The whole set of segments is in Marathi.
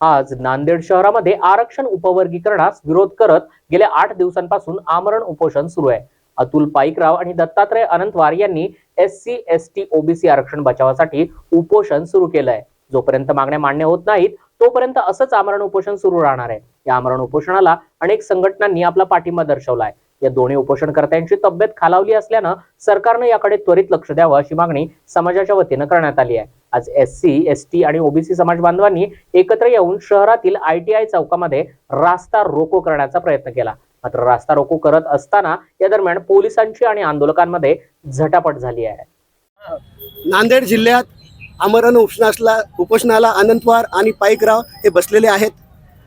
आज नांदेड शहरामध्ये आरक्षण उपवर्गीकरणास विरोध करत गेल्या आठ दिवसांपासून आमरण उपोषण सुरू आहे. अतुल पाईकराव आणि दत्तात्रय अनंतवार यांनी S C S T OBC आरक्षण बचावासाठी उपोषण सुरू केलं आहे जोपर्यंत मागण्या मान्य होत नाहीत तोपर्यंत असंच आमरण उपोषण सुरू राहणार आहे. या आमरण उपोषणाला अनेक संघटनांनी आपला पाठिंबा दर्शवलाय. या दोन्ही उपोषणकर्त्यांची तब्येत खालावली असल्यानं सरकारनं याकडे त्वरित लक्ष द्यावं अशी मागणी समाजाच्या वतीनं करण्यात आली आहे. आज एस सी एस टी आणि ओबीसी समाज बांधवांनी एकत्र येऊन शहरातील आय टी आय चौकामध्ये रास्ता रोको करण्याचा प्रयत्न केला. मात्र रास्ता रोको करत असताना या दरम्यान पोलिसांची आणि आंदोलकांमध्ये झटापट झाली आहे. नांदेड जिल्ह्यात आमरण उपोषणाला उपोषणाला अनंतवार आणि पाईकराव हे बसलेले आहेत.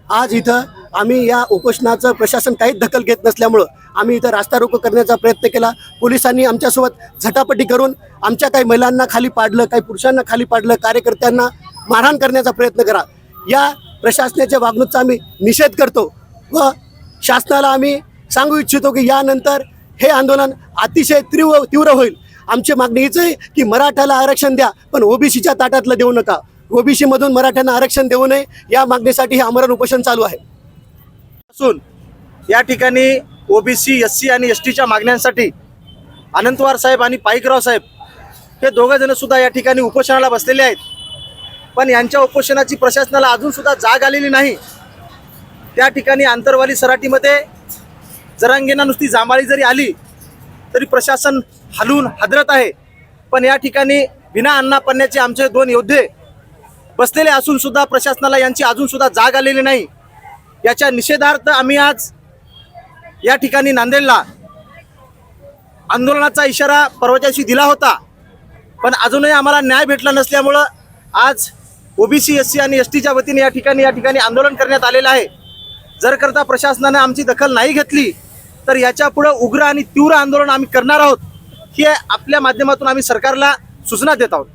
आज इथं आम्ही या उपोषणाचं प्रशासन काहीच दखल घेत नसल्यामुळं आम्ही इथं रास्ता रोको करण्याचा प्रयत्न केला. पोलिसांनी आमच्यासोबत झटापटी करून आमच्या काही महिलांना खाली पाडलं काही पुरुषांना खाली पाडलं कार्यकर्त्यांना मारहाण करण्याचा प्रयत्न करा. या प्रशासनाच्या वागणूकचा आम्ही निषेध करतो व शासनाला आम्ही सांगू इच्छितो की यानंतर हे आंदोलन अतिशय तीव्र तीव्र होईल. आमची मागणी हीच आहे की मराठाला आरक्षण द्या पण ओबीसीच्या ताटातलं देऊ नका. ओबीसीमधून मराठ्यांना आरक्षण देऊ नये या मागणीसाठी हे आमरण उपोषण चालू आहे. असून या ठिकाणी ओबीसी एस सी आणि एस टीच्या मागण्यांसाठी अनंतवार साहेब आणि पाईकराव साहेब हे दोघं जण सुद्धा या ठिकाणी उपोषणाला बसलेले आहेत. पण यांच्या उपोषणाची प्रशासनाला अजून सुद्धा जाग आलेली नाही. त्या ठिकाणी आंतरवाली सराटीमध्ये जरांगेना नुसती जांभळी जरी आली तरी प्रशासन हलून हादरत आहे. पण या ठिकाणी बिना अन्ना पन्न्याचे आमचे दोन योद्धे बसलेले असून सुद्धा प्रशासनाला यांची अजून सुद्धा जाग आलेली नाही. याच्या निषेधार्थ आम्ही आज या ठिकाणी नांदेडला आंदोलनाचा इशारा परवाच्या दिवशी दिला होता. पण अजूनही आम्हाला न्याय भेटला नसल्यामुळं आज ओबीसी एस सी आणि एस टीच्या वतीने या ठिकाणी या ठिकाणी आंदोलन करण्यात आलेलं आहे. जर करता प्रशासनाने आमची दखल नाही घेतली तर याच्या पुढं उग्र आणि तीव्र आंदोलन आम्ही करणार आहोत ही आपल्या माध्यमातून आम्ही सरकारला सूचना देत आहोत.